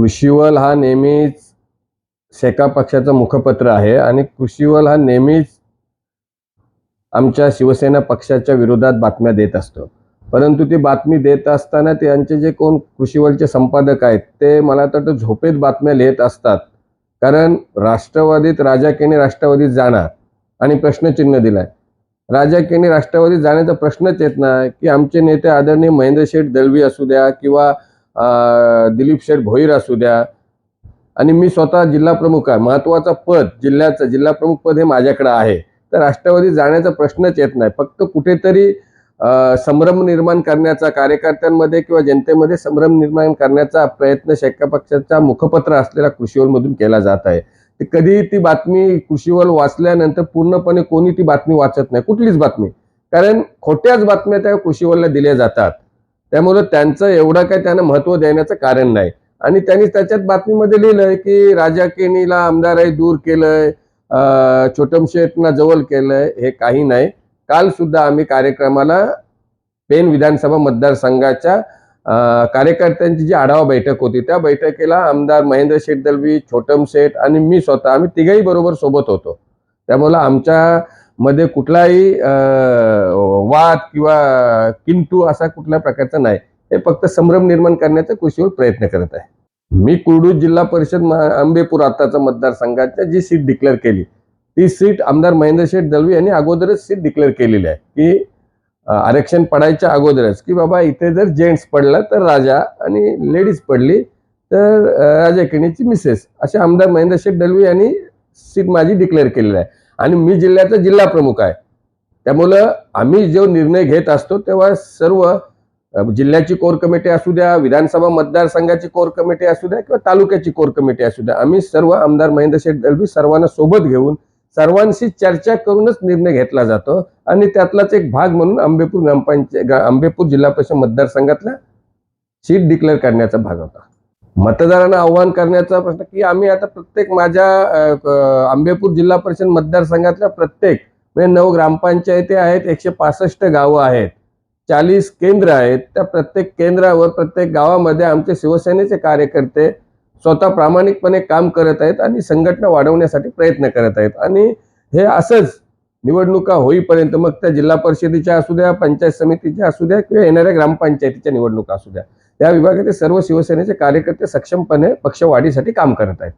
कृषीवल हा नेहमीच शेका पक्षाचं मुखपत्र आहे आणि कृषीवल हा नेहमीच आमच्या शिवसेना पक्षाच्या विरोधात बातम्या देत असतो. परंतु ती बातमी देत असताना त्यांचे जे कोण कृषीवलचे संपादक आहेत ते मला तर वाटतं झोपेत बातम्या लिहित असतात. कारण राष्ट्रवादीत राजा केने राष्ट्रवादीत जाणार आणि प्रश्नचिन्ह दिलाय. राजा केने राष्ट्रवादीत जाण्याचा प्रश्नच येत नाही की आमचे नेते आदरणीय महेंद्र शेठ दळवी असू द्या किंवा दिलीप शेठ भोईर असू द्या. आणि मी स्वतः जिल्हा प्रमुख आहे. महत्वाचं पद जिल्ह्याचं जिल्हा प्रमुख पद हे माझ्याकडे आहे. तर राष्ट्रवादी जाण्याचा प्रश्नच येत नाही. फक्त कुठेतरी संभ्रम निर्माण करण्याचा कार्यकर्त्यांमध्ये किंवा जनतेमध्ये संभ्रम निर्माण करण्याचा प्रयत्न शेका पक्षाचा मुखपत्र असलेल्या कृषीवलमधून केला जात आहे. ते कधी ती बातमी कृषीवल वाचल्यानंतर पूर्णपणे कोणी ती बातमी वाचत नाही. कुठलीच बातमी. कारण खोट्याच बातम्या त्या कृषीवलला दिल्या जातात. त्यामुळं त्यांचं एवढं काही त्यांना महत्त्व देण्याचं कारण नाही. आणि त्यांनी त्याच्यात बातमीमध्ये लिहिलंय की राजा केनीला आमदारही दूर केलंय छोटम शेठना जवळ केलंय हे काही नाही. काल सुद्धा आम्ही कार्यक्रमाला पेन विधानसभा मतदारसंघाच्या कार्यकर्त्यांची जी आढावा बैठक होती त्या बैठकीला आमदार महेंद्र शेठ दलवी छोटम शेठ आणि मी स्वतः आम्ही तिघही बरोबर सोबत होतो. त्यामुळं आमच्या मध्ये कुठलाही वाद किंवा किंतू असा कुठल्या प्रकारचा नाही. हे फक्त संभ्रम निर्माण करण्याचा कृषीवर प्रयत्न करत आहे. मी कुर्डू जिल्हा परिषद महा- आंबेपूर आताचा मतदारसंघाच्या जी सीट डिक्लेअर केली ती सीट आमदार महेंद्र शेठ दलवी यांनी अगोदरच सीट डिक्लेअर केलेली आहे. की आरक्षण पडायच्या अगोदरच की बाबा इथे जर जेंट्स पडला तर राजा आणि लेडीज पडली तर राजा किणीची मिसेस असे आमदार महेंद्र शेठ दलवी यांनी सीट माझी डिक्लेअर केलेली आहे. आणि मी जिल्ह्याचा जिल्हा प्रमुख आहे. त्यामुळं आम्ही जो निर्णय घेत असतो तेव्हा सर्व जिल्ह्याची कोर कमिटी असू द्या विधानसभा मतदारसंघाची कोर कमिटी असू द्या किंवा तालुक्याची कोर कमिटी असू द्या आम्ही सर्व आमदार महेंद्र शेठ दलवी सर्वांना सोबत घेऊन सर्वांशी चर्चा करूनच निर्णय घेतला जातो. आणि त्यातलाच एक भाग म्हणून आंबेपूर ग्रामपंचायत आंबेपूर जिल्हा परिषद मतदारसंघातला सीट डिक्लेअर करण्याचा भाग होता. मतदारांना आव्हान करण्याचा प्रश्न की आम्ही आता प्रत्येक माझ्या आंबेपूर जिल्हा परिषद मतदारसंघातल्या प्रत्येक म्हणजे नऊ ग्रामपंचायती आहेत एकशे पासष्ट गावं आहेत चाळीस केंद्र आहेत त्या प्रत्येक केंद्रावर प्रत्येक गावामध्ये आमचे शिवसेनेचे कार्यकर्ते स्वतः प्रामाणिकपणे काम करत आहेत आणि संघटना वाढवण्यासाठी प्रयत्न करत आहेत. आणि हे असंच निवडणुका होईपर्यंत मग त्या जिल्हा परिषदेच्या असू द्या पंचायत समितीच्या असू द्या किंवा येणाऱ्या ग्रामपंचायतीच्या निवडणुका असू द्या. या विभागातील सर्व शिवसेनेचे कार्यकर्ते सक्षमपणे पक्षवाढीसाठी काम करत आहेत.